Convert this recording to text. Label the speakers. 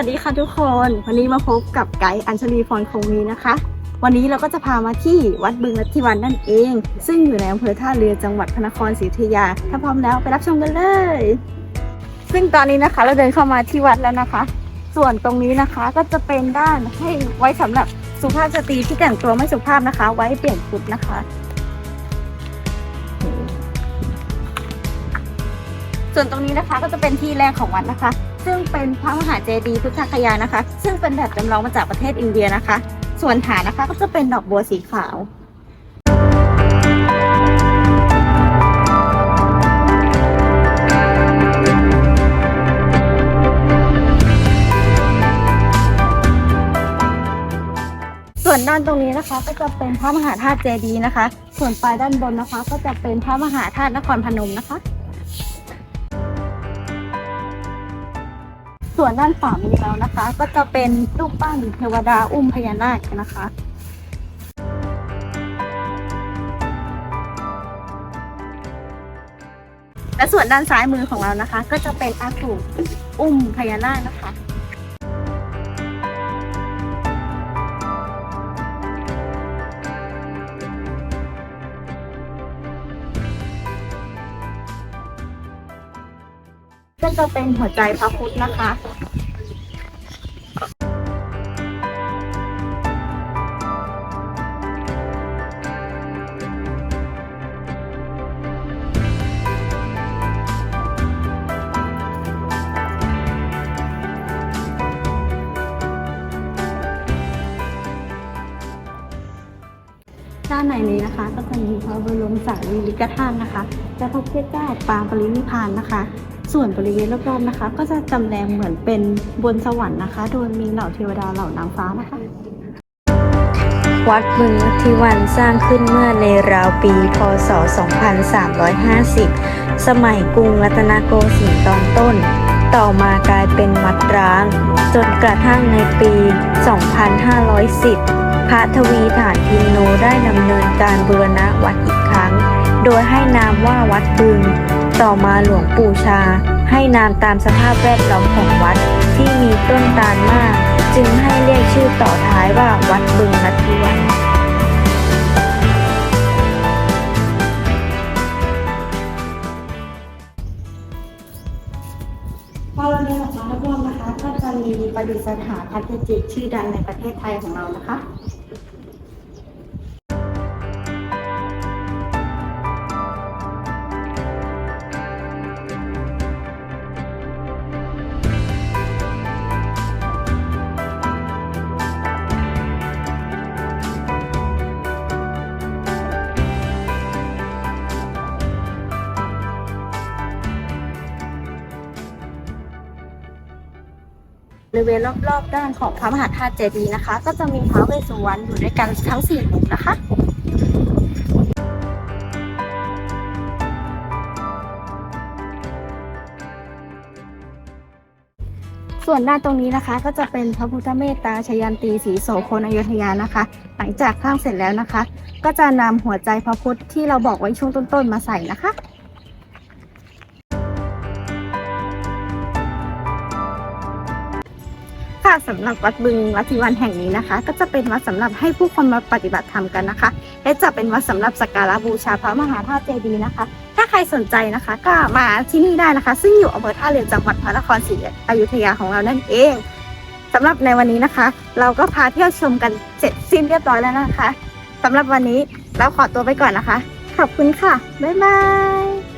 Speaker 1: วัสดีค่ะทุกคน วันนี้มาพบกับไกด์อัญชลีพรคงมีนะคะ วันนี้เราก็จะพามาที่วัดบึงลัทธิวันนั่นเอง ซึ่งอยู่ในอำเภอท่าเรือจังหวัดพระนครศรีอยุธยา ถ้าพร้อมแล้วไปรับชมกันเลย ซึ่งตอนนี้นะคะเราเดินเข้ามาที่วัดแล้วนะคะ ส่วนตรงนี้นะคะก็จะเป็นด้านให้ไว้สำหรับสุภาพสตรีที่แต่งตัวไม่สุภาพนะคะ ไว้เปลี่ยนชุดนะคะส่วนตรงนี้นะคะก็จะเป็นที่แรกของวัดนะคะ ซึ่งเป็นพระมหาเจดีย์พุทธคยานะคะ ซึ่งเป็นแบบจำลองมาจากประเทศอินเดียนะคะ ส่วนฐานนะคะก็จะเป็นดอกบัวสีขาวส่วนด้านตรงนี้นะคะก็จะเป็นพระมหาธาตุเจดีย์นะคะ ส่วนปลายด้านบนนะคะ ก็จะเป็นพระมหาธาตุนครพนมนะคะ ส่วนด้านขวามือเรานะคะ ก็จะเป็นรูปปั้นเทวดาอุ้มพญานาคนะคะและส่วนด้านซ้ายมือของเรานะคะ ก็จะเป็นอาสูรอุ้มพญานาคนะคะ ก็จะเป็นหัวใจพระพุทธนะคะด้านในนี้นะคะก็จะมีพระบรมสารีริกธาตุนะคะและพระพุทธเจ้าปางปรินิพพานนะคะ ส่วนบริเวณรอบๆนะคะ ก็จะจำแรงเหมือนเป็นบนสวรรค์นะคะ โดยมีเหล่าเทวดาเหล่านางฟ้านะคะ
Speaker 2: วัดบึงลัทธิวันสร้างขึ้นเมื่อในราวปีพศ 2350 สมัยกรุงรัตนโกสินทร์ตอนต้น ต่อมากลายเป็นวัดร้าง จนกระทั่งในปี 2510พระทวีฐานพิมโนได้ดำเนินการบูรณะวัดอีกครั้ง โดยให้นามว่าวัดบึง ต่อมาหลวงปู่ชา ให้นามตามสภาพแวดล้อมของวัดที่มีต้นตาลมาก จึงให้เรียกชื่อต่อท้ายว่าวัดบึงลัทวัน
Speaker 1: พอเราเดินออกมารอบๆนะคะก็จะมีประดิษฐานพระเกจิชื่อดังในประเทศไทยของเรานะคะ ริเวณรอบๆ ด้านของพระมหาธาตุเจดีย์นะคะ ก็จะมีท้าวเวสสุวรรณอยู่ด้วยกันทั้งสี่องค์นะคะส่วนด้านตรงนี้นะคะก็จะเป็นพระพุทธเมตตาชยันตีสีโสพลอยุธยานะคะ หลังจากข้างเสร็จแล้วนะคะ ก็จะนำหัวใจพระพุทธที่เราบอกไว้ช่วงต้นๆมาใส่นะคะ ค่ะสำหรับวัดบึงวัดทิวันแห่งนี้นะคะ ก็จะเป็นวัดสำหรับให้ผู้คนมาปฏิบัติธรรมกันนะคะ และจะเป็นวัดสำหรับสักการะบูชาพระมหาธาตุเจดีย์นะคะ ถ้าใครสนใจนะคะ ก็มาที่นี่ได้นะคะ ซึ่งอยู่อำเภอท่าเรือจังหวัดพระนครศรีอยุธยาของเรานั่นเองสำหรับในวันนี้นะคะ เราก็พาเที่ยวชมกันเสร็จสิ้นเรียบร้อยแล้วนะคะสำหรับวันนี้เราขอตัวไปก่อนนะคะ ขอบคุณค่ะ บ๊ายบาย